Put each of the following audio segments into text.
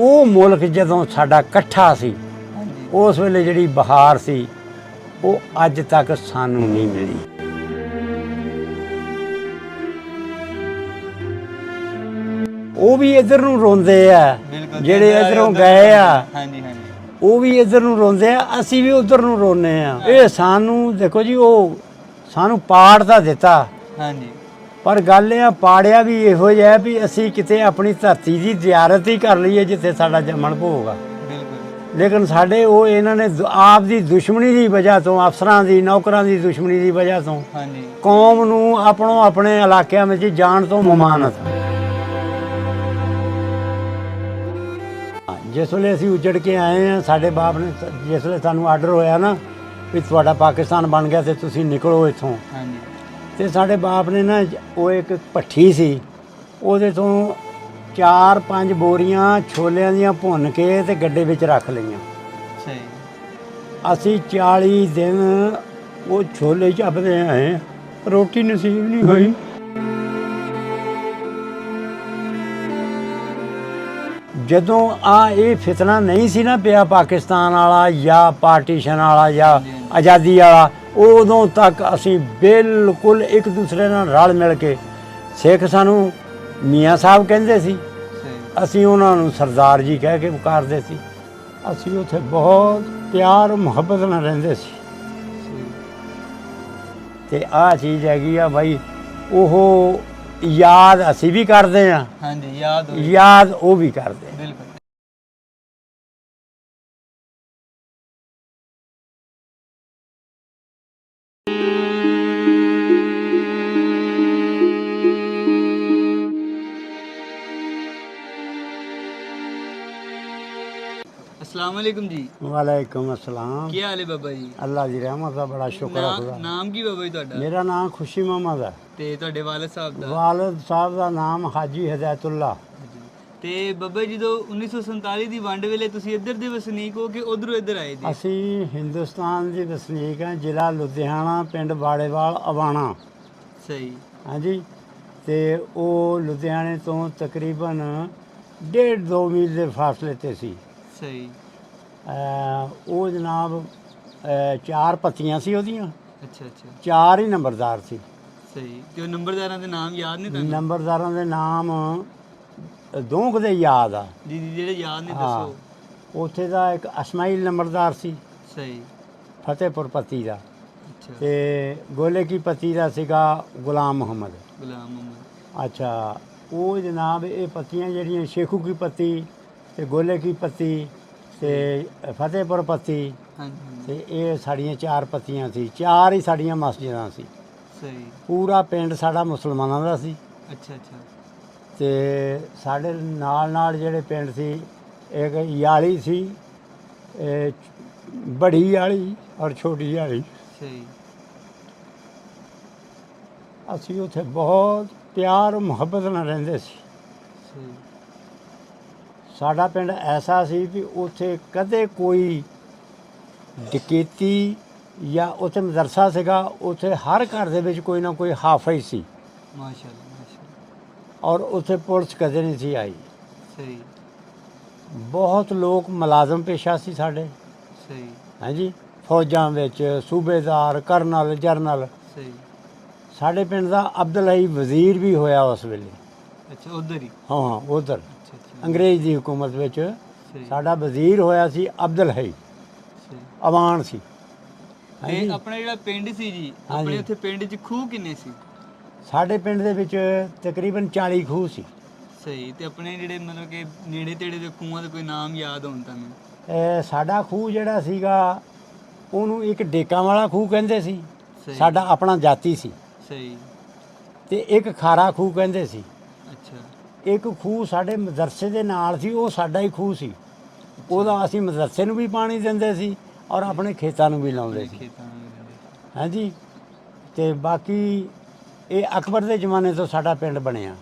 ਉਹ ਮੁਲਕ ਜਦੋਂ ਸਾਡਾ ਇਕੱਠਾ ਸੀ ਉਸ ਵੇਲੇ ਜਿਹੜੀ ਬਹਾਰ ਸੀ ਉਹ ਅੱਜ ਤੱਕ ਸਾਨੂੰ ਨਹੀਂ ਮਿਲੀ। ਉਹ ਵੀ ਇਧਰ ਨੂੰ ਰੋਂਦੇ ਆ ਜਿਹੜੇ ਇੱਧਰ ਗਏ ਆ। ਹਾਂਜੀ ਹਾਂਜੀ। ਉਹ ਵੀ ਇਧਰ ਨੂੰ ਰੋਂਦੇ ਆ ਅਸੀਂ ਵੀ ਉਧਰ ਨੂੰ ਰੋਨੇ ਆ। ਇਹ ਸਾਨੂੰ ਦੇਖੋ ਜੀ ਉਹ ਸਾਨੂੰ ਪਾੜ ਤਾਂ ਦਿੱਤਾ। ਹਾਂਜੀ। ਪਰ ਗੱਲ ਇਹ ਆ ਪਾੜਿਆ ਵੀ ਇਹੋ ਜਿਹਾ ਵੀ ਅਸੀਂ ਕਿਤੇ ਆਪਣੀ ਧਰਤੀ ਦੀ ਜ਼ਿਆਰਤ ਹੀ ਕਰ ਲਈਏ ਜਿੱਥੇ ਸਾਡਾ ਜੰਮਣ ਭੋਗ ਲੇਕਿਨ ਸਾਡੇ ਉਹ ਇਹਨਾਂ ਨੇ ਦੁ- ਆਪ ਦੀ ਦੁਸ਼ਮਣੀ ਦੀ ਵਜ੍ਹਾ ਤੋਂ ਅਫਸਰਾਂ ਦੀ ਨੌਕਰਾਂ ਦੀ ਦੁਸ਼ਮਣੀ ਦੀ ਵਜ੍ਹਾ ਤੋਂ ਹਾਂਜੀ। ਕੌਮ ਨੂੰ ਆਪਣੋ ਆਪਣੇ ਇਲਾਕਿਆਂ ਵਿੱਚ ਜਾਣ ਤੋਂ ਮਮਾਨਤ ਜਿਸ ਵੇਲੇ ਅਸੀਂ ਉਜੜ ਕੇ ਆਏ ਆ ਸਾਡੇ ਬਾਪ ਨੇ ਸ- ਜਿਸ ਵੇਲੇ ਸਾਨੂੰ ਆਰਡਰ ਹੋਇਆ ਨਾ ਵੀ ਤੁਹਾਡਾ ਪਾਕਿਸਤਾਨ ਬਣ ਗਿਆ ਤੇ ਤੁਸੀਂ ਨਿਕਲੋ ਇੱਥੋਂ। ਹਾਂਜੀ। ਤੇ ਸਾਡੇ ਬਾਪ ਨੇ ਨਾ ਉਹ ਇੱਕ ਭੱਠੀ ਸੀ ਉਹਦੇ ਤੋਂ ਚਾਰ ਪੰਜ ਬੋਰੀਆਂ ਛੋਲਿਆਂ ਦੀਆਂ ਭੁੰਨ ਕੇ ਤੇ ਗੱਡੇ ਵਿੱਚ ਰੱਖ ਲਈਆਂ। ਸਹੀ ਅਸੀਂ 40 ਦਿਨ ਉਹ ਛੋਲੇ ਚੱਬਦੇ ਆਏ ਰੋਟੀ ਨਸੀਬ ਨਹੀਂ ਹੋਈ। ਜਦੋਂ ਆ ਇਹ ਫਿਤਨਾ ਨਹੀਂ ਸੀ ਨਾ ਪਿਆ ਪਾਕਿਸਤਾਨ ਵਾਲਾ ਜਾਂ ਪਾਰਟੀਸ਼ਨ ਵਾਲਾ ਜਾਂ ਆਜ਼ਾਦੀ ਵਾਲਾ ਉਦੋਂ ਤੱਕ ਅਸੀਂ ਬਿਲਕੁਲ ਇੱਕ ਦੂਸਰੇ ਨਾਲ ਰਲ ਮਿਲ ਕੇ ਸਿੱਖ ਸਾਨੂੰ ਮੀਆਂ ਸਾਹਿਬ ਕਹਿੰਦੇ ਸੀ। ਅਸੀਂ ਉਹਨਾਂ ਨੂੰ ਸਰਦਾਰ ਜੀ ਕਹਿ ਕੇ ਪੁਕਾਰਦੇ ਸੀ। ਅਸੀਂ ਉੱਥੇ ਬਹੁਤ ਪਿਆਰ ਮੁਹੱਬਤ ਨਾਲ ਰਹਿੰਦੇ ਸੀ। ਤੇ ਆਹ ਚੀਜ਼ ਹੈਗੀ ਆ ਬਾਈ ਉਹ ਯਾਦ ਅਸੀਂ ਵੀ ਕਰਦੇ ਆ ਹਾਂਜੀ ਯਾਦ ਯਾਦ ਉਹ ਵੀ ਕਰਦੇ। ਬਿਲਕੁਲ। अस्सलाम वालेकुम जी ਵਾਲੇਕੁਮ ਅਸਲਾਮ ਕੀ ਹਾਲ ਹੈ ਬਾਬਾ ਜੀ ਅੱਲਾ ਦੀ ਰਹਿਮਤ ਦਾ ਬੜਾ ਸ਼ੁਕਰ ਹੈ ਨਾ- ਖੁਦਾ ਨਾਮ ਕੀ ਬਾਬਾ ਜੀ ਤੁਹਾਡਾ ਮੇਰਾ ਨਾਮ ਖੁਸ਼ੀ ਮੁਹੰਮਦ ਹੈ ਤੇ ਤੁਹਾਡੇ ਵਾਲਦ ਸਾਹਿਬ ਦਾ ਵਾਲਦ ਸਾਹਿਬ ਦਾ ਨਾਮ ਹਾਜੀ ਹਦਾਇਤੁੱਲਾ ਤੇ ਬਾਬਾ ਜੀ ਜਦੋਂ 1947 ਦੀ ਵੰਡ ਵੇਲੇ ਤੁਸੀਂ ਇੱਧਰ ਦੇ ਵਸਨੀਕ ਹੋ ਕਿ ਉਧਰੋਂ ਇੱਧਰ ਆਏ ਜੀ? ਅਸੀਂ ਹਿੰਦੁਸਤਾਨ ਦੇ ਵਸਨੀਕ ਹਾਂ ਜ਼ਿਲ੍ਹਾ ਲੁਧਿਆਣਾ ਪਿੰਡ ਬਾੜੇਵਾਲ ਅਵਾਣਾ। ਸਹੀ। ਹਾਂਜੀ। ਤੇ ਉਹ ਲੁਧਿਆਣੇ ਤੋਂ ਤਕਰੀਬਨ ਡੇਢ ਦੋ ਮੀਲ ਦੇ ਫਾਸਲੇ ਤੇ ਸੀ। ਸਹੀ। ਉਹ ਜਨਾਬ ਚਾਰ ਪੱਤੀਆਂ ਸੀ ਉਹਦੀਆਂ। ਅੱਛਾ ਅੱਛਾ। ਚਾਰ ਹੀ ਨੰਬਰਦਾਰ ਸੀ। ਸਹੀ। ਤੇ ਉਹ ਨੰਬਰਦਾਰਾਂ ਦੇ ਨਾਮ ਯਾਦ ਨੇ ਤੁਹਾਨੂੰ? ਨੰਬਰਦਾਰਾਂ ਦੇ ਨਾਮ ਦੋ ਕੁ ਦੇ ਯਾਦ ਆ। ਜੀ ਜੀ ਜਿਹੜੇ ਯਾਦ ਨੇ ਦੱਸੋ। ਉੱਥੇ ਦਾ ਇੱਕ ਅਸਮਾਈਲ ਨੰਬਰਦਾਰ ਸੀ। ਸਹੀ। ਫਤਿਹਪੁਰ ਪੱਤੀ ਦਾ। ਤੇ ਗੋਲੇ ਕੀ ਪੱਤੀ ਦਾ ਸੀਗਾ ਗੁਲਾਮ ਮੁਹੰਮਦ। ਗੁਲਾਮ ਮੁਹੰਮਦ। ਅੱਛਾ ਉਹ ਜਨਾਬ ਇਹ ਪੱਤੀਆਂ ਜਿਹੜੀਆਂ ਸ਼ੇਖੂ ਕੀ ਪੱਤੀ ਤੇ ਗੋਲੇ ਕੀ ਪੱਤੀ ਤੇ ਫਤਿਹਪੁਰ ਪੱਤੀ ਤੇ ਇਹ ਸਾਡੀਆਂ ਚਾਰ ਪੱਤੀਆਂ ਸੀ। ਚਾਰ ਹੀ ਸਾਡੀਆਂ ਮਸਜਿਦਾਂ ਸੀ। ਸਹੀ। ਪੂਰਾ ਪਿੰਡ ਸਾਡਾ ਮੁਸਲਮਾਨਾਂ ਦਾ ਸੀ। ਅੱਛਾ ਅੱਛਾ। ਤੇ ਸਾਡੇ ਨਾਲ ਨਾਲ ਜਿਹੜੇ ਪਿੰਡ ਸੀ ਇੱਕ ਯਾਲੀ ਸੀ ਇਹ ਬੜੀ ਯਾਲੀ ਔਰ ਛੋਟੀ ਯਾਲੀ। ਸਹੀ। ਅਸੀਂ ਉੱਥੇ ਬਹੁਤ ਪਿਆਰ ਮੁਹੱਬਤ ਨਾਲ ਰਹਿੰਦੇ ਸੀ। ਸਹੀ। ਸਾਡਾ ਪਿੰਡ ਐਸਾ ਸੀ ਵੀ ਉੱਥੇ ਕਦੇ ਕੋਈ ਡਕੈਤੀ ਜਾਂ ਉੱਥੇ ਮਦਰਸਾ ਸੀਗਾ ਉੱਥੇ ਹਰ ਘਰ ਦੇ ਵਿੱਚ ਕੋਈ ਨਾ ਕੋਈ ਹਾਫਿਜ਼ ਸੀ। ਮਾਸ਼ਾਅੱਲਾ ਮਾਸ਼ਾਅੱਲਾ। ਔਰ ਉੱਥੇ ਪੁਲਿਸ ਕਦੇ ਨਹੀਂ ਸੀ ਆਈ। ਸਹੀ। ਬਹੁਤ ਲੋਕ ਮੁਲਾਜ਼ਮ ਪੇਸ਼ਾ ਸੀ ਸਾਡੇ। ਸਹੀ। ਹਾਂਜੀ? ਫੌਜਾਂ ਵਿੱਚ ਸੂਬੇਦਾਰ ਕਰਨਲ ਜਰਨਲ। ਸਹੀ। ਸਾਡੇ ਪਿੰਡ ਦਾ ਅਬਦੁਲ ਹਈ ਵਜ਼ੀਰ ਵੀ ਹੋਇਆ ਉਸ ਵੇਲੇ। ਅੱਛਾ ਉਧਰ ਹੀ? ਹਾਂ ਹਾਂ ਉਧਰ। ਅੰਗਰੇਜ਼ ਦੀ ਹਕੂਮਤ ਵਿੱਚ ਸਾਡਾ ਵਜ਼ੀਰ ਹੋਇਆ ਸੀ ਅਬਦੁਲ ਹਈ ਅਵਾਨ ਸੀ। ਤੇ ਆਪਣਾ ਜਿਹੜਾ ਪਿੰਡ ਸੀ ਜੀ। ਆਪਣੇ ਉੱਥੇ ਪਿੰਡ 'ਚ ਖੂਹ ਕਿੰਨੇ ਸੀ? ਸਾਡੇ ਪਿੰਡ ਦੇ ਵਿੱਚ ਤਕਰੀਬਨ 40 ਖੂਹ ਸੀ। ਸਹੀ ਤੇ ਆਪਣੇ ਜਿਹੜੇ ਮਤਲਬ ਕਿ ਨੇੜੇ ਤੇੜੇ ਦੇ ਖੂਹਾਂ ਦੇ ਕੋਈ ਨਾਮ ਯਾਦ ਹੋਣ ਤੁਹਾਨੂੰ ਇਹ ਸਾਡਾ ਖੂਹ ਜਿਹੜਾ ਸੀਗਾ ਉਹਨੂੰ ਇੱਕ ਡੇਕਾਂ ਵਾਲਾ ਖੂਹ ਕਹਿੰਦੇ ਸੀ। ਸਹੀ। ਸਾਡਾ ਆਪਣਾ ਜਾਤੀ ਸੀ। ਸਹੀ। ਤੇ ਇੱਕ ਖਾਰਾ ਖੂਹ ਕਹਿੰਦੇ ਸੀ। ਅੱਛਾ। ਇੱਕ ਖੂਹ ਸਾਡੇ ਮਦਰਸੇ ਦੇ ਨਾਲ ਸੀ ਉਹ ਸਾਡਾ ਹੀ ਖੂਹ ਸੀ। ਉਹਦਾ ਅਸੀਂ ਮਦਰਸੇ ਨੂੰ ਵੀ ਪਾਣੀ ਦਿੰਦੇ ਸੀ ਔਰ ਆਪਣੇ ਖੇਤਾਂ ਨੂੰ ਵੀ ਲਾਉਂਦੇ ਸੀ। ਖੇਤਾਂ ਜਾਂਦੇ। ਹਾਂਜੀ ਤੇ ਬਾਕੀ ਇਹ ਅਕਬਰ ਦੇ ਜ਼ਮਾਨੇ ਤੋਂ ਸਾਡਾ ਪਿੰਡ ਬਣਿਆ।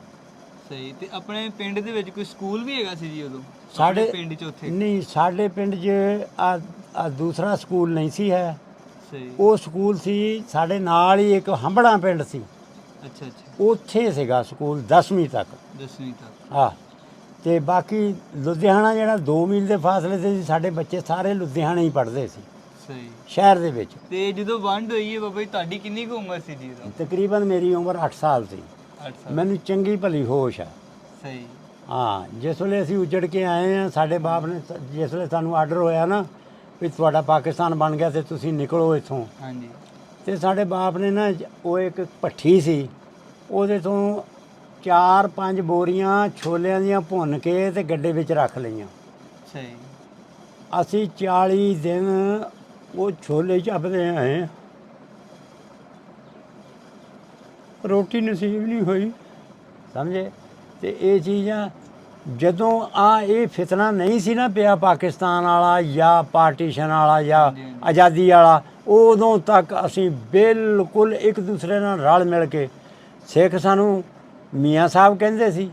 ਸਹੀ ਤੇ ਆਪਣੇ ਪਿੰਡ ਦੇ ਵਿੱਚ ਕੋਈ ਸਕੂਲ ਵੀ ਹੈਗਾ ਸੀ ਜੀ ਉਦੋਂ? ਸਾਡੇ ਪਿੰਡ 'ਚ ਉੱਥੇ? ਨਹੀਂ ਸਾਡੇ ਪਿੰਡ 'ਚ ਆ ਦੂਸਰਾ ਸਕੂਲ ਨਹੀਂ ਸੀ ਹੈ। ਸਹੀ। ਉਹ ਸਕੂਲ ਸੀ ਸਾਡੇ ਨਾਲ ਹੀ ਇੱਕ ਹੰਬੜਾ ਪਿੰਡ ਸੀ। ਅੱਛਾ ਅੱਛਾ। ਉੱਥੇ ਸੀਗਾ ਸਕੂਲ 10ਵੀਂ ਤੱਕ। 10ਵੀਂ ਤੱਕ। ਆ ਤੇ ਬਾਕੀ ਲੁਧਿਆਣਾ ਜਿਹੜਾ 2 ਮੀਲ ਦੇ ਫਾਸਲੇ ਤੇ ਸੀ ਸਾਡੇ ਬੱਚੇ ਸਾਰੇ ਲੁਧਿਆਣੇ ਹੀ ਪੜ੍ਹਦੇ ਸੀ। ਸਹੀ। ਸ਼ਹਿਰ ਦੇ ਵਿੱਚ। ਤੇ ਜਦੋਂ ਵੰਡ ਹੋਈ ਹੈ ਬਾਬਾ ਜੀ ਤੁਹਾਡੀ ਕਿੰਨੀ ਕੁ ਉਮਰ ਸੀ ਜੀ ਉਦੋਂ? ਤਕਰੀਬਨ ਮੇਰੀ ਉਮਰ 8 ਸਾਲ ਸੀ। 8 ਸਾਲ। ਮੈਨੂੰ ਚੰਗੀ ਭਲੀ ਹੋਸ਼ ਹੈ ਸਹੀ। ਹਾਂ ਜਿਸ ਵੇਲੇ ਅਸੀਂ ਉਜੜ ਕੇ ਆਏ ਆ ਸਾਡੇ ਬਾਪ ਨੇ ਸ- ਜਿਸ ਵੇਲੇ ਸਾਨੂੰ ਆਰਡਰ ਹੋਇਆ ਨਾ ਵੀ ਤੁਹਾਡਾ ਪਾਕਿਸਤਾਨ ਬਣ ਗਿਆ ਤੇ ਤੁਸੀਂ ਨਿਕਲੋ ਇੱਥੋਂ। ਹਾਂਜੀ। ਤੇ ਸਾਡੇ ਬਾਪ ਨੇ ਨਾ ਜ- ਉਹ ਇੱਕ ਭੱਠੀ ਸੀ ਉਹਦੇ ਤੋਂ ਚਾਰ ਪੰਜ ਬੋਰੀਆਂ ਛੋਲਿਆਂ ਦੀਆਂ ਭੁੰਨ ਕੇ ਤੇ ਗੱਡੇ ਵਿੱਚ ਰੱਖ ਲਈਆਂ। ਸਹੀ। ਅਸੀਂ 40 ਦਿਨ ਉਹ ਛੋਲੇ ਚੱਪਦੇ ਆਏ। ਰੋਟੀ ਨਸੀਬ ਨਹੀਂ ਹੋਈ। ਸਮਝੇ? ਤੇ ਇਹ ਚੀਜ਼ਾਂ ਜਦੋਂ ਆ ਇਹ ਫਿਤਨਾ ਨਹੀਂ ਸੀ ਨਾ ਪਿਆ ਪਾਕਿਸਤਾਨ ਵਾਲਾ ਜਾਂ ਪਾਰਟੀਸ਼ਨ ਵਾਲਾ ਜਾਂ। ਆਜ਼ਾਦੀ ਵਾਲਾ ਉਦੋਂ ਤੱਕ ਅਸੀਂ ਬਿਲਕੁਲ ਇੱਕ ਦੂਸਰੇ ਨਾਲ ਰਲ ਮਿਲ ਕੇ ਸਿੱਖ ਸਾਨੂੰ ਮੀਆਂ ਸਾਹਿਬ ਕਹਿੰਦੇ ਸੀ।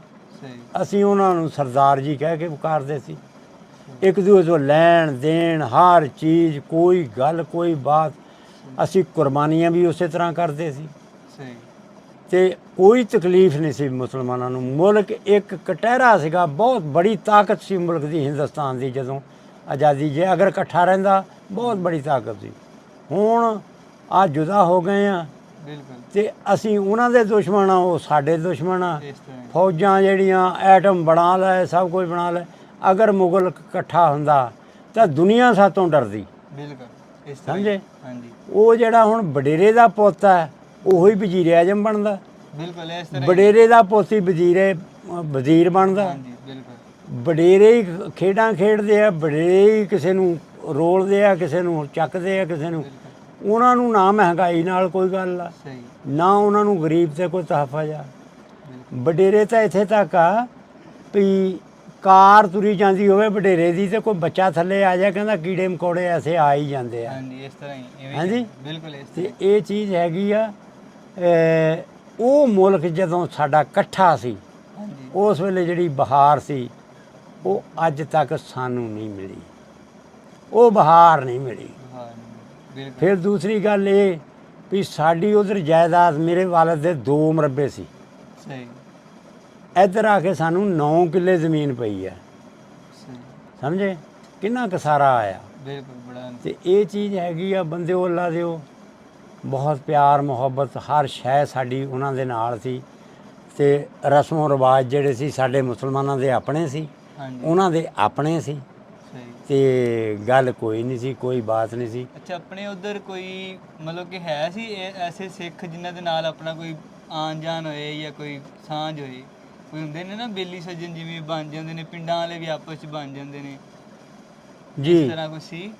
ਅਸੀਂ ਉਹਨਾਂ ਨੂੰ ਸਰਦਾਰ ਜੀ ਕਹਿ ਕੇ ਪੁਕਾਰਦੇ ਸੀ। ਇੱਕ ਦੂਜੇ ਤੋਂ ਲੈਣ ਦੇਣ ਹਰ ਚੀਜ਼ ਕੋਈ ਗੱਲ ਕੋਈ ਬਾਤ। ਅਸੀਂ ਕੁਰਬਾਨੀਆਂ ਵੀ ਉਸੇ ਤਰ੍ਹਾਂ ਕਰਦੇ ਸੀ। ਸਹੀ। ਤੇ ਕੋਈ ਤਕਲੀਫ ਨਹੀਂ ਸੀ ਮੁਸਲਮਾਨਾਂ ਨੂੰ। ਮੁਲਕ ਇੱਕ ਕਟਹਿਰਾ ਸੀਗਾ। ਬਹੁਤ ਬੜੀ ਤਾਕਤ ਸੀ ਮੁਲਕ ਦੀ ਹਿੰਦੁਸਤਾਨ ਦੀ ਜਦੋਂ ਆਜ਼ਾਦੀ ਜੇ ਅਗਰ ਇਕੱਠਾ ਰਹਿੰਦਾ ਬਹੁਤ ਬੜੀ ਤਾਕਤ ਸੀ। ਹੁਣ ਆ ਜੁਦਾ ਹੋ ਗਏ ਆ। ਬਿਲਕੁਲ। ਤੇ ਅਸੀਂ ਉਹਨਾਂ ਦੇ ਦੁਸ਼ਮਣ ਆ ਉਹ ਸਾਡੇ ਦੁਸ਼ਮਣ ਆ। ਇਸ ਤਰ੍ਹਾਂ ਹੀ। ਫੌਜਾਂ ਜਿਹੜੀਆਂ ਐਟਮ ਬਣਾ ਲਏ ਸਭ ਕੁਝ ਬਣਾ ਲਏ। ਅਗਰ ਮੁਗਲ ਇਕੱਠਾ ਹੁੰਦਾ ਤਾਂ ਦੁਨੀਆ ਸਾਤੋਂ ਡਰਦੀ। ਬਿਲਕੁਲ ਇਸ ਤਰ੍ਹਾਂ ਹੀ। ਸਮਝੇ? ਹਾਂਜੀ। ਉਹ ਜਿਹੜਾ ਹੁਣ ਵਡੇਰੇ ਦਾ ਪੁੱਤ ਹੈ ਉਹੀ ਵਜ਼ੀਰ ਆਜਮ ਬਣਦਾ। ਬਿਲਕੁਲ ਇਸ ਤਰ੍ਹਾਂ ਹੀ। ਵਡੇਰੇ ਦਾ ਪੋਤੀ ਵਜ਼ੀਰੇ ਵਜ਼ੀਰ ਬਣਦਾ। ਹਾਂਜੀ ਬਿਲਕੁਲ। ਵਡੇਰੇ ਹੀ ਖੇਡਾਂ ਖੇਡਦੇ ਆ ਵਡੇਰੇ ਹੀ ਕਿਸੇ ਨੂੰ ਰੋਲਦੇ ਆ ਕਿਸੇ ਨੂੰ ਚੱਕਦੇ ਆ ਕਿਸੇ ਨੂੰ। ਉਹਨਾਂ ਨੂੰ ਨਾ ਮਹਿੰਗਾਈ ਨਾਲ ਕੋਈ ਗੱਲ ਆ। ਨਾ ਉਹਨਾਂ ਨੂੰ ਗਰੀਬ ਤੇ ਕੋਈ ਤਹਫਜ਼ ਆ ਬਿਲਕੁਲ। ਵਡੇਰੇ ਤਾਂ ਇੱਥੇ ਤੱਕ ਆ ਵੀ ਕਾਰ ਤੁਰੀ ਜਾਂਦੀ ਹੋਵੇ ਵਡੇਰੇ ਦੀ ਤੇ ਕੋਈ ਬੱਚਾ ਥੱਲੇ ਆ ਜਾ ਕਹਿੰਦਾ ਕੀੜੇ ਮਕੌੜੇ ਐਸੇ ਆ ਹੀ ਜਾਂਦੇ ਆ। ਹਾਂਜੀ ਇਸ ਤਰ੍ਹਾਂ ਹੀ ਇਵੇਂ ਹਾਂਜੀ? ਬਿਲਕੁਲ ਇਸ ਤੇ ਇਹ ਚੀਜ਼ ਹੈਗੀ ਆ ਅਹ, ਉਹ ਮੁਲਕ ਜਦੋਂ ਸਾਡਾ ਇਕੱਠਾ ਸੀ। ਹਾਂਜੀ। ਉਸ ਵੇਲੇ ਜਿਹੜੀ ਬਹਾਰ ਸੀ ਉਹ ਅੱਜ ਤੱਕ ਸਾਨੂੰ ਨਹੀਂ ਮਿਲੀ। ਉਹ ਬਹਾਰ ਨਹੀਂ ਮਿਲੀ। ਹਾਂ, ਬਿਲਕੁਲ। ਫਿਰ ਦੂਸਰੀ ਗੱਲ ਇਹ ਵੀ ਸਾਡੀ ਉਧਰ ਜਾਇਦਾਦ ਮੇਰੇ ਵਾਲਦ ਦੇ ਦੋ ਮਰਬੇ ਸੀ। ਸਹੀ। ਇੱਧਰ ਆ ਕੇ ਸਾਨੂੰ 9 ਕਿੱਲੇ ਜ਼ਮੀਨ ਪਈ ਹੈ। ਸਮਝੇ? ਕਿੰਨਾ ਕਸਾਰਾ ਆਇਆ। ਬਿਲਕੁਲ ਬੜਾ ਤੇ ਇਹ ਚੀਜ਼ ਹੈਗੀ ਆ ਬੰਦਿਓ ਅੱਲਾ ਦਿਓ। ਬਹੁਤ ਪਿਆਰ ਮੁਹੱਬਤ ਹਰ ਸ਼ੈ ਸਾਡੀ ਉਹਨਾਂ ਦੇ ਨਾਲ ਸੀ। ਤੇ ਰਸਮੋ ਰਿਵਾਜ ਜਿਹੜੇ ਸੀ ਸਾਡੇ ਮੁਸਲਮਾਨਾਂ ਦੇ ਆਪਣੇ ਸੀ। ਉਹਨਾਂ ਦੇ ਆਪਣੇ ਸੀ। ਤੇ ਗੱਲ ਕੋਈ ਨਹੀਂ ਸੀ ਕੋਈ ਬਾਤ ਨਹੀਂ ਸੀ। ਅੱਛਾ ਆਪਣੇ ਉਧਰ ਕੋਈ ਮਤਲਬ ਕਿ ਹੈ ਸੀ ਐਸੇ ਸਿੱਖ ਜਿਨ੍ਹਾਂ ਦੇ ਨਾਲ ਆਪਣਾ ਕੋਈ ਆਣ ਜਾਣ ਹੋਏ ਜਾਂ ਕੋਈ ਸਾਂਝ ਹੋਏ ਕੋਈ ਹੁੰਦੇ ਨੇ ਨਾ ਬੇਲੀ ਸੱਜਣ ਜਿਵੇਂ ਬਣ ਜਾਂਦੇ ਨੇ ਪਿੰਡਾਂ ਵਾਲੇ ਵੀ ਆਪਸ ਚ ਬਣ ਜਾਂਦੇ ਨੇ। ਇਸ ਜੀ ਤਰ੍ਹਾਂ ਕੁਛ ਸੀ?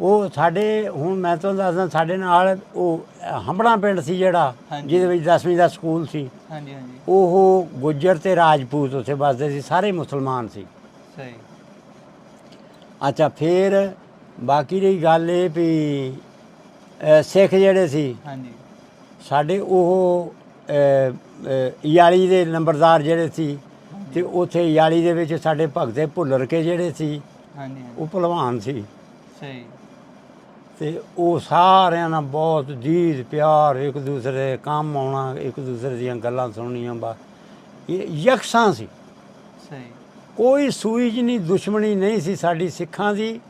ਉਹ ਸਾਡੇ ਹੁਣ ਮੈਂ ਤੁਹਾਨੂੰ ਦੱਸਦਾ ਸਾਡੇ ਨਾਲ ਉਹ ਹੰਬੜਾ ਪਿੰਡ ਸੀ ਜਿਹੜਾ ਹਾਂਜੀ। ਜਿਹਦੇ ਵਿੱਚ 10ਵੀਂ ਦਾ ਸਕੂਲ ਸੀ। ਹਾਂਜੀ ਹਾਂਜੀ। ਉਹ ਗੁੱਜਰ ਤੇ ਰਾਜਪੂਤ ਉੱਥੇ ਵੱਸਦੇ ਸੀ ਸਾਰੇ ਮੁਸਲਮਾਨ ਸੀ। ਸਹੀ। ਅੱਛਾ ਫਿਰ ਬਾਕੀ ਰਹੀ ਗੱਲ ਇਹ ਵੀ ਅ, ਸਿੱਖ ਜਿਹੜੇ ਸੀ ਹਾਂਜੀ। ਸਾਡੇ ਉਹ ਯਾਲੀ ਦੇ ਨੰਬਰਦਾਰ ਜਿਹੜੇ ਸੀ ਤੇ ਉੱਥੇ ਯਾਲੀ ਦੇ ਵਿੱਚ ਸਾਡੇ ਭਗਤੇ ਭੁੱਲਰ ਕੇ ਜਿਹੜੇ ਸੀ ਹਾਂਜੀ ਉਹ ਭਲਵਾਨ ਸੀ। ਸਹੀ। ਤੇ ਉਹ ਸਾਰਿਆਂ ਨਾਲ ਬਹੁਤ ਜੀਦ ਪਿਆਰ ਇੱਕ ਦੂਸਰੇ ਕੰਮ ਆਉਣਾ ਇੱਕ ਦੂਸਰੇ ਦੀਆਂ ਗੱਲਾਂ ਸੁਣਨੀਆਂ ਬਾ ਇਹ ਯਕਸਾਂ ਸੀ। ਸਹੀ। ਕੋਈ ਸੂਈ ਜਿਹੀ ਦੁਸ਼ਮਣੀ ਨਹੀਂ ਸੀ ਸਾਡੀ ਸਿੱਖਾਂ ਦੀ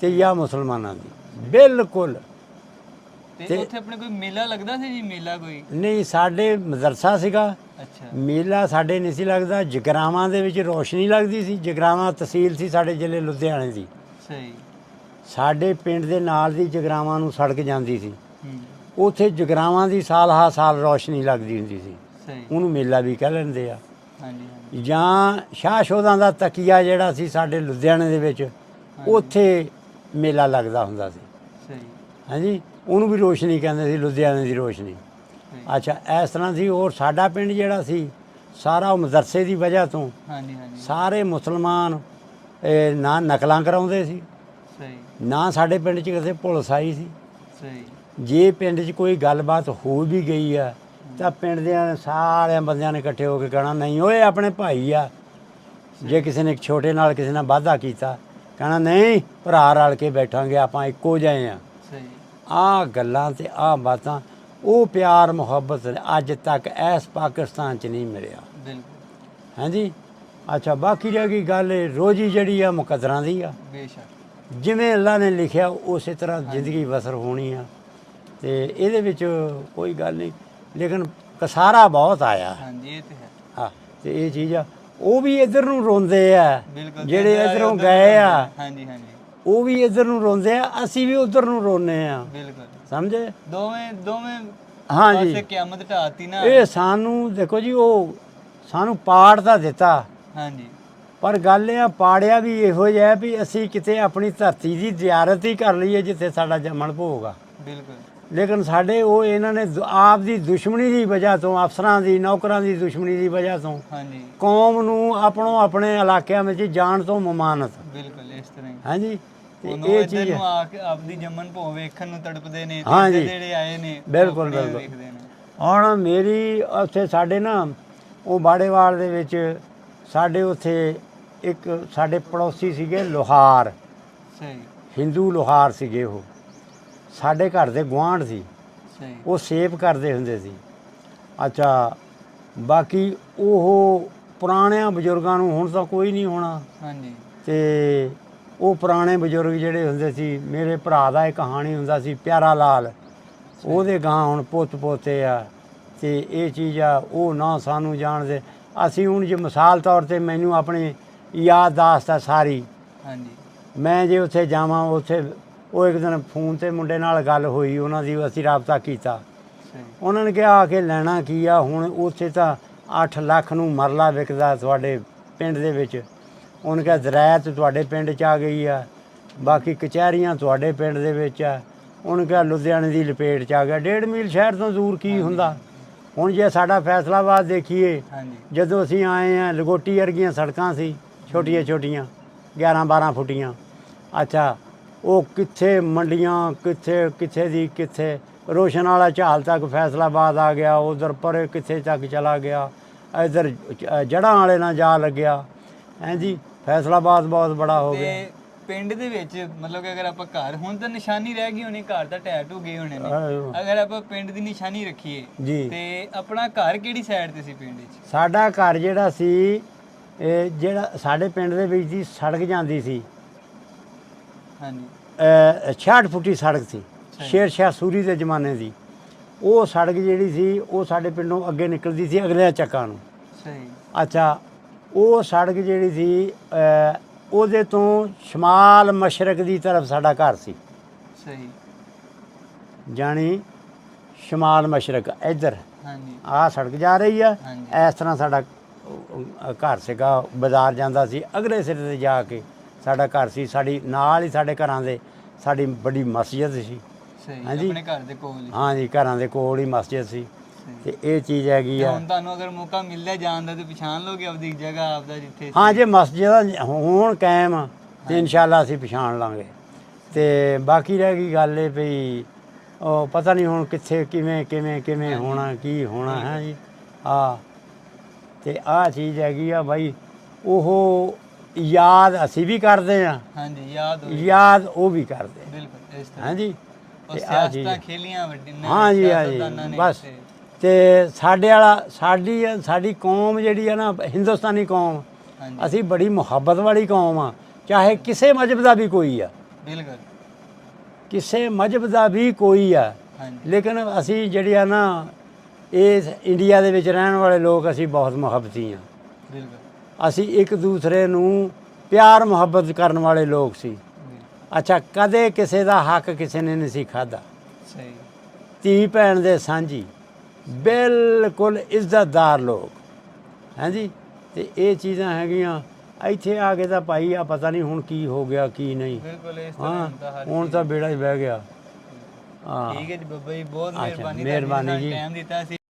ਤੇ ਜਾਂ ਮੁਸਲਮਾਨਾਂ ਦੀ। ਬਿਲਕੁਲ। ਤੇ ਉੱਥੇ ਆਪਣੇ ਕੋਈ ਮੇਲਾ ਲੱਗਦਾ ਸੀ ਜੀ ਮੇਲਾ ਕੋਈ? ਨਹੀਂ ਸਾਡੇ ਮਦਰਸਾ ਸੀਗਾ। ਅੱਛਾ। ਮੇਲਾ ਸਾਡੇ ਨਹੀਂ ਸੀ ਲੱਗਦਾ। ਜਗਰਾਵਾਂ ਦੇ ਵਿੱਚ ਰੋਸ਼ਨੀ ਲੱਗਦੀ ਸੀ। ਜਗਰਾਵਾਂ ਤਹਿਸੀਲ ਸੀ ਸਾਡੇ ਜ਼ਿਲ੍ਹੇ ਲੁਧਿਆਣੇ ਦੀ। ਸਹੀ। ਸਾਡੇ ਪਿੰਡ ਦੇ ਨਾਲ ਦੀ ਜਗਰਾਵਾਂ ਨੂੰ ਸੜਕ ਜਾਂਦੀ ਸੀ। ਹੂੰ। ਉੱਥੇ ਜਗਰਾਵਾਂ ਦੀ ਸਾਲ ਹਾ ਸਾਲ ਰੋਸ਼ਨੀ ਲੱਗਦੀ ਹੁੰਦੀ ਸੀ। ਸਹੀ। ਉਹਨੂੰ ਮੇਲਾ ਵੀ ਕਹਿ ਲੈਂਦੇ ਆ। ਹਾਂਜੀ ਹਾਂਜੀ। ਜਾਂ ਸ਼ਾਹ ਸ਼ੋਧਾਂ ਦਾ ਤਕੀਆ ਜਿਹੜਾ ਸੀ ਸਾਡੇ ਲੁਧਿਆਣੇ ਦੇ ਵਿੱਚ ਉੱਥੇ ਮੇਲਾ ਲੱਗਦਾ ਹੁੰਦਾ ਸੀ। ਸਹੀ। ਹਾਂਜੀ? ਉਹਨੂੰ ਵੀ ਰੋਸ਼ਨੀ ਕਹਿੰਦੇ ਸੀ ਲੁਧਿਆਣੇ ਦੀ ਰੋਸ਼ਨੀ। ਅੱਛਾ ਇਸ ਤਰ੍ਹਾਂ ਸੀ ਔਰ ਸਾਡਾ ਪਿੰਡ ਜਿਹੜਾ ਸੀ ਸਾਰਾ ਉਹ ਮਦਰਸੇ ਦੀ ਵਜ੍ਹਾ ਤੋਂ ਹਾਂਜੀ ਹਾਂਜੀ। ਸਾਰੇ ਮੁਸਲਮਾਨ ਇਹ, ਨਾ ਨਕਲਾਂ ਕਰਾਉਂਦੇ ਸੀ ਸਹੀ। ਨਾ ਸਾਡੇ ਪਿੰਡ 'ਚ ਕਿਸੇ ਪੁਲਿਸ ਆਈ ਸੀ। ਸਹੀ। ਜੇ ਪਿੰਡ 'ਚ ਕੋਈ ਗੱਲਬਾਤ ਹੋ ਵੀ ਗਈ ਆ ਤਾਂ ਪਿੰਡ ਦੇ ਸਾਰਿਆਂ ਬੰਦਿਆਂ ਨੇ ਇਕੱਠੇ ਹੋ ਕੇ ਕਹਿਣਾ ਨਹੀਂ ਓਏ ਆਪਣੇ ਭਾਈ ਆ। ਜੇ ਕਿਸੇ ਨੇ ਛੋਟੇ ਨਾਲ ਕਿਸੇ ਨਾਲ ਵਾਅਦਾ ਕੀਤਾ ਕਹਿਣਾ ਨਹੀਂ ਭਰਾ ਰਲ ਕੇ ਬੈਠਾਂਗੇ ਆਪਾਂ ਇੱਕੋ ਜਿਹੇ ਆ। ਸਹੀ। ਆਹ ਗੱਲਾਂ ਤੇ ਆਹ ਬਾਤਾਂ ਉਹ ਪਿਆਰ ਮੁਹੱਬਤ ਅੱਜ ਤੱਕ ਐਸ ਪਾਕਿਸਤਾਨ 'ਚ ਨਹੀਂ ਮਿਲਿਆ। ਬਿਲਕੁਲ। ਹਾਂਜੀ? ਅੱਛਾ ਬਾਕੀ ਰਹਿ ਗਈ ਗੱਲ ਰੋਜੀ ਜਿਹੜੀ ਆ ਮੁਕੱਦਰਾਂ ਦੀ ਆ। ਬੇਸ਼ੱਕ। ਜਿਵੇਂ ਅੱਲਾ ਨੇ ਲਿਖਿਆ ਉਸੇ ਤਰ੍ਹਾਂ ਜ਼ਿੰਦਗੀ ਬਸਰ ਹੋਣੀ ਆ। ਤੇ ਇਹਦੇ ਵਿੱਚ ਕੋਈ ਗੱਲ ਨਹੀਂ ਲੇਕਿਨ ਕਸਾਰਾ ਬਹੁਤ ਆਇਆ। ਹਾਂਜੀ ਇਹ ਤੇ ਹੈ। ਹਾਂ ਤੇ ਇਹ ਚੀਜ਼ ਆ। ਉਹ ਵੀ ਇਧਰ ਨੂੰ ਰੋਂਦੇ ਆ। ਜਿਹੜੇ ਇੱਧਰ ਗਏ ਆ। ਹਾਂਜੀ ਹਾਂਜੀ। ਉਹ ਵੀ ਇਧਰ ਨੂੰ ਰੋਂਦੇ ਆ ਅਸੀਂ ਵੀ ਉਧਰ ਨੂੰ ਰੋਨੇ ਆ। ਬਿਲਕੁਲ। ਸਮਝੇ? ਦੋਵੇਂ ਦੋਵੇਂ ਹਾਂਜੀ। ਪਾਸੇ ਕਿਆਮਤ ਢਾਤੀ ਨਾ। ਇਹ ਸਾਨੂੰ ਦੇਖੋ ਜੀ ਉਹ ਸਾਨੂੰ ਪਾੜ ਤਾਂ ਦਿੱਤਾ। ਹਾਂਜੀ। ਪਰ ਗੱਲ ਇਹ ਆ ਪਾੜਿਆ ਵੀ ਇਹੋ ਜਿਹਾ ਹੈ ਵੀ ਅਸੀਂ ਕਿਤੇ ਆਪਣੀ ਧਰਤੀ ਦੀ ਜ਼ਿਆਰਤ ਹੀ ਕਰ ਲਈਏ ਜਿੱਥੇ ਸਾਡਾ ਜੰਮਣ ਭੋਗ ਆ। ਬਿਲਕੁਲ। ਲੇਕਿਨ ਸਾਡੇ ਉਹ ਇਹਨਾਂ ਨੇ ਦੁ- ਆਪ ਦੀ ਦੁਸ਼ਮਣੀ ਦੀ ਵਜ੍ਹਾ ਤੋਂ ਅਫਸਰਾਂ ਦੀ ਨੌਕਰਾਂ ਦੀ ਦੁਸ਼ਮਣੀ ਦੀ ਵਜ੍ਹਾ ਤੋਂ ਹਾਂਜੀ। ਕੌਮ ਨੂੰ ਆਪਣੋ ਆਪਣੇ ਇਲਾਕਿਆਂ ਵਿੱਚ ਜਾਣ ਤੋਂ ਮਮਾਨਤ। ਬਿਲਕੁਲ ਇਸ ਤਰ੍ਹਾਂ ਹੀ। ਹਾਂਜੀ। ਤੇ ਇਹ ਚੀਜ਼ ਨੂੰ ਹੈ। ਆ ਕੇ ਆਪਦੀ ਜੰਮਨ ਭੋ ਵੇਖਣ ਨੂੰ ਤੜਪਦੇ ਨੇ ਜਿਹੜੇ ਆਏ ਨੇ ਉਹ ਬਿਲਕੁਲ, ਆਪਣੇ ਬਿਲਕੁਲ। ਵੇਖਦੇ ਨੇ। ਹੁਣ ਮੇਰੀ ਉੱਥੇ ਸਾਡੇ ਨਾ ਉਹ ਬਾੜੇਵਾਲ ਦੇ ਵਿੱਚ ਸਾਡੇ ਉੱਥੇ ਇੱਕ ਸਾਡੇ ਪੜੋਸੀ ਸੀਗੇ ਲੋਹਾਰ। ਸਹੀ। ਹਿੰਦੂ ਲੋਹਾਰ ਸੀਗੇ ਉਹ। ਸਾਡੇ ਘਰ ਦੇ ਗੁਆਂਢ ਸੀ। ਸਹੀ। ਉਹ ਸੇਵ ਕਰਦੇ ਹੁੰਦੇ ਸੀ। ਅੱਛਾ ਬਾਕੀ ਉਹ ਪੁਰਾਣਿਆਂ ਬਜ਼ੁਰਗਾਂ ਨੂੰ ਹੁਣ ਤਾਂ ਕੋਈ ਨਹੀਂ ਹੋਣਾ। ਹਾਂਜੀ। ਤੇ ਉਹ ਪੁਰਾਣੇ ਬਜ਼ੁਰਗ ਜਿਹੜੇ ਹੁੰਦੇ ਸੀ ਮੇਰੇ ਭਰਾ ਦਾ ਇੱਕ ਕਹਾਣੀ ਹੁੰਦਾ ਸੀ ਪਿਆਰਾ ਲਾਲ। ਉਹਦੇ ਗਾਂ ਹੁਣ ਪੁੱਤ ਪੋਤੇ ਆ ਤੇ ਇਹ ਚੀਜ਼ ਆ ਉਹ ਨਾ ਸਾਨੂੰ ਜਾਣਦੇ। ਅਸੀਂ ਹੁਣ ਜੇ ਮਿਸਾਲ ਤੌਰ ਤੇ ਮੈਨੂੰ ਆਪਣੀ ਯਾਦਦਾਸ਼ਤ ਆ ਸਾਰੀ। ਹਾਂਜੀ। ਮੈਂ ਜੇ ਉੱਥੇ ਜਾਵਾਂ ਉੱਥੇ ਉਹ ਇੱਕ ਦਿਨ ਫੋਨ ਤੇ ਮੁੰਡੇ ਨਾਲ ਗੱਲ ਹੋਈ ਉਹਨਾਂ ਦੀ ਅਸੀਂ ਰਾਬਤਾ ਕੀਤਾ। ਉਹਨਾਂ ਨੇ ਕਿਹਾ ਆ ਕੇ ਲੈਣਾ ਕੀ ਆ? ਹੁਣ ਉੱਥੇ ਤਾਂ 8 ਲੱਖ ਨੂੰ ਮਰਲਾ ਵਿਕਦਾ ਤੁਹਾਡੇ ਪਿੰਡ ਦੇ ਵਿੱਚ। ਉਹਨੇ ਕਿਹਾ ਜ਼ਰਾਇਤ ਤੁਹਾਡੇ ਪਿੰਡ 'ਚ ਆ ਗਈ ਆ ਬਾਕੀ ਕਚਹਿਰੀਆਂ ਤੁਹਾਡੇ ਪਿੰਡ ਦੇ ਵਿੱਚ ਆ। ਉਹਨੇ ਕਿਹਾ ਲੁਧਿਆਣੇ ਦੀ ਲਪੇਟ 'ਚ ਆ ਗਿਆ। ਡੇਢ ਮੀਲ ਸ਼ਹਿਰ ਤੋਂ ਦੂਰ ਕੀ ਹੁੰਦਾ? ਹੁਣ ਜੇ ਸਾਡਾ ਫੈਸਲਾਬਾਦ ਦੇਖੀਏ ਹਾਂਜੀ। ਜਦੋਂ ਅਸੀਂ ਆਏ ਆ ਲਗੋਟੀ ਵਰਗੀਆਂ ਸੜਕਾਂ ਸੀ ਛੋਟੀਆਂ ਛੋਟੀਆਂ 11 12 ਫੁੱਟੀਆਂ। ਅੱਛਾ ਉਹ ਕਿੱਥੇ ਮੰਡੀਆਂ ਕਿੱਥੇ ਕਿੱਥੇ ਦੀ ਕਿੱਥੇ? ਰੋਸ਼ਨ ਵਾਲਾ ਝਾਲ ਤੱਕ ਫੈਸਲਾਬਾਦ ਆ ਗਿਆ ਉਧਰ ਪਰੇ ਕਿੱਥੇ ਤੱਕ ਚਲਾ ਗਿਆ? ਇਧਰ ਜੜਾਂ ਵਾਲੇ ਨਾਲ ਜਾ ਲੱਗਿਆ। ਹਾਂਜੀ ਫੈਸਲਾਬਾਦ ਬਹੁਤ ਬੜਾ ਹੋ ਗਿਆ। ਤੇ ਪਿੰਡ ਦੇ ਵਿੱਚ ਮਤਲਬ ਕਿ ਅਗਰ ਆਪਾਂ ਘਰ ਹੁਣ ਤਾਂ ਨਿਸ਼ਾਨੀ ਰਹਿ ਗਈ ਹੋਣੀ ਘਰ ਤਾਂ ਟੈਟ ਹੋ ਗਏ ਹੋਣੇ ਨੇ। ਅਹ, ਅਗਰ ਆਪਾਂ ਪਿੰਡ ਦੀ ਨਿਸ਼ਾਨੀ ਰੱਖੀਏ ਜੀ। ਤੇ ਆਪਣਾ ਘਰ ਕਿਹੜੀ ਸਾਈਡ ਤੇ ਸੀ ਪਿੰਡ ਵਿੱਚ? ਸਾਡਾ ਘਰ ਜਿਹੜਾ ਸੀ ਇਹ ਜਿਹੜਾ ਸਾਡੇ ਪਿੰਡ ਦੇ ਵਿੱਚ ਦੀ ਸੜਕ ਜਾਂਦੀ ਸੀ। ਹਾਂਜੀ। ਅ, 66 ਫੁੱਟੀ ਸੜਕ ਸੀ। ਸ਼ੇਰ ਸ਼ਾਹ ਸੂਰੀ ਦੇ ਜ਼ਮਾਨੇ ਦੀ। ਉਹ ਸੜਕ ਜਿਹੜੀ ਸੀ ਉਹ ਸਾਡੇ ਪਿੰਡੋਂ ਅੱਗੇ ਨਿਕਲਦੀ ਸੀ ਅਗਲੇ ਚੱਕਾਂ ਨੂੰ। ਸਹੀ ਅੱਛਾ ਉਹ ਸੜਕ ਜਿਹੜੀ ਸੀ ਅ, ਉਹਦੇ ਤੋਂ ਸ਼ਮਾਲ ਮਸ਼ਰਕ ਦੀ ਤਰਫ ਸਾਡਾ ਘਰ ਸੀ। ਸਹੀ। ਜਾਣੀ ਸ਼ਮਾਲ ਮਸ਼ਰਕ ਇੱਧਰ। ਹਾਂਜੀ। ਆਹ ਸੜਕ ਜਾ ਰਹੀ ਆ। ਹਾਂਜੀ। ਇਸ ਤਰ੍ਹਾਂ ਸਾਡਾ ਅ, ਘਰ ਸੀਗਾ ਬਾਜ਼ਾਰ ਜਾਂਦਾ ਸੀ। ਅਗਲੇ ਸਿਰੇ ਤੇ ਜਾ ਕੇ ਸਾਡਾ ਘਰ ਸੀ। ਸਾਡੀ ਨਾਲ ਹੀ ਸਾਡੇ ਘਰਾਂ ਦੇ ਸਾਡੀ ਵੱਡੀ ਮਸਜਿਦ ਸੀ। ਸਹੀ ਹਾਂਜੀ। ਆਪਣੇ ਘਰ ਦੇ ਕੋਲ ਹੀ। ਹਾਂਜੀ ਘਰਾਂ ਦੇ ਕੋਲ ਹੀ ਮਸਜਿਦ ਸੀ। ਤੇ ਇਹ ਚੀਜ਼ ਹੈਗੀ ਆ। ਹੁਣ ਤੁਹਾਨੂੰ ਅਗਰ ਮੌਕਾ ਮਿਲਦਾ ਜਾਣ ਦਾ ਤੇ ਪਛਾਣ ਲੋਗੇ ਆਪਦੀ ਜਗ੍ਹਾ ਆਪਦਾ ਜਿੱਥੇ ਹਾਂ ਜੇ ਮਸਜਿਦਾਂ ਹੋਣ ਕਾਇਮ ਤੇ ਇਨਸ਼ਾਅੱਲਾ ਅਸੀਂ ਪਛਾਣ ਲਾਂਗੇ। ਤੇ ਬਾਕੀ ਰਹਿ ਗਈ ਗੱਲ ਇਹ ਵੀ ਉਹ ਪਤਾ ਨਹੀਂ ਹੁਣ ਕਿੱਥੇ ਕਿਵੇਂ ਕਿਵੇਂ ਕਿਵੇਂ ਹੋਣਾ ਕੀ ਹੋਣਾ ਹੈ। ਜੀ? ਆ ਤੇ ਆ ਚੀਜ਼ ਹੈਗੀ ਆ ਬਾਈ ਉਹ ਯਾਦ ਅਸੀਂ ਵੀ ਕਰਦੇ ਆ। ਹਾਂਜੀ ਯਾਦ ਯਾਦ ਉਹ ਵੀ ਕਰਦੇ। ਬਿਲਕੁਲ ਇਸ ਤਰ੍ਹਾਂ। ਹਾਂਜੀ ਤੇ ਆ ਚੀਜ਼ ਖੇਲੀਆਂ ਵੱਡੀਆਂ ਨੇ, ਹਾਂਜੀ ਹਾਂਜੀ ਸਿਆਸਤਦਾਨਾਂ ਨੇ ਬਸ। ਤੇ- ਸਾਡੇ ਵਾਲਾ ਸਾਡੀ ਸਾਡੀ ਕੌਮ ਜਿਹੜੀ ਆ ਨਾ ਹਿੰਦੁਸਤਾਨੀ ਕੌਮ ਅਸੀਂ ਬੜੀ ਮੁਹੱਬਤ ਵਾਲੀ ਕੌਮ ਆ ਚਾਹੇ ਕਿਸੇ ਮਜਬ ਦਾ ਵੀ ਕੋਈ ਆ। ਬਿਲਕੁਲ। ਕਿਸੇ ਮਜਬ ਦਾ ਵੀ ਕੋਈ ਆ। ਲੇਕਿਨ ਅਸੀਂ ਜਿਹੜੀ ਆ ਨਾ ਇਸ ਇੰਡੀਆ ਦੇ ਵਿੱਚ ਰਹਿਣ ਵਾਲੇ ਲੋਕ ਅਸੀਂ ਬਹੁਤ ਮੁਹੱਬਤੀ ਆ। ਬਿਲਕੁਲ। ਅਸੀਂ ਇੱਕ ਦੂਸਰੇ ਨੂੰ ਪਿਆਰ ਮੁਹੱਬਤ ਕਰਨ ਵਾਲੇ ਲੋਕ ਸੀ। ਅੱਛਾ ਕਦੇ ਕਿਸੇ ਦਾ ਹੱਕ ਕਿਸੇ ਨੇ ਨਹੀਂ ਸੀ ਖਾਦਾ ਸਹੀ। ਧੀ ਭੈਣ ਦੇ ਸਾਂਝੀ। ਬਿਲਕੁਲ ਇੱਜ਼ਤਦਾਰ ਲੋਕ। ਹਾਂਜੀ ਤੇ ਇਹ ਚੀਜ਼ਾਂ ਹੈਗੀਆਂ। ਇੱਥੇ ਆ ਕੇ ਤਾਂ ਭਾਈ ਆ ਪਤਾ ਨਹੀਂ ਹੁਣ ਕੀ ਹੋ ਗਿਆ ਕੀ ਨਹੀਂ। ਬਿਲਕੁਲ ਇਸ ਤਰ੍ਹਾਂ ਹੁੰਦਾ ਹਰ ਹੁਣ ਤਾਂ ਬੇੜਾ ਹੀ ਬਹਿ ਗਿਆ। ਹਾਂ। ਠੀਕ ਹੈ ਜੀ ਬੱਬਾ ਜੀ ਬਹੁਤ ਮਿਹਰਬਾਨੀ ਮਿਹਰਬਾਨੀ ਜੀ। ਟਾਈਮ ਦਿੱਤਾ ਸੀ।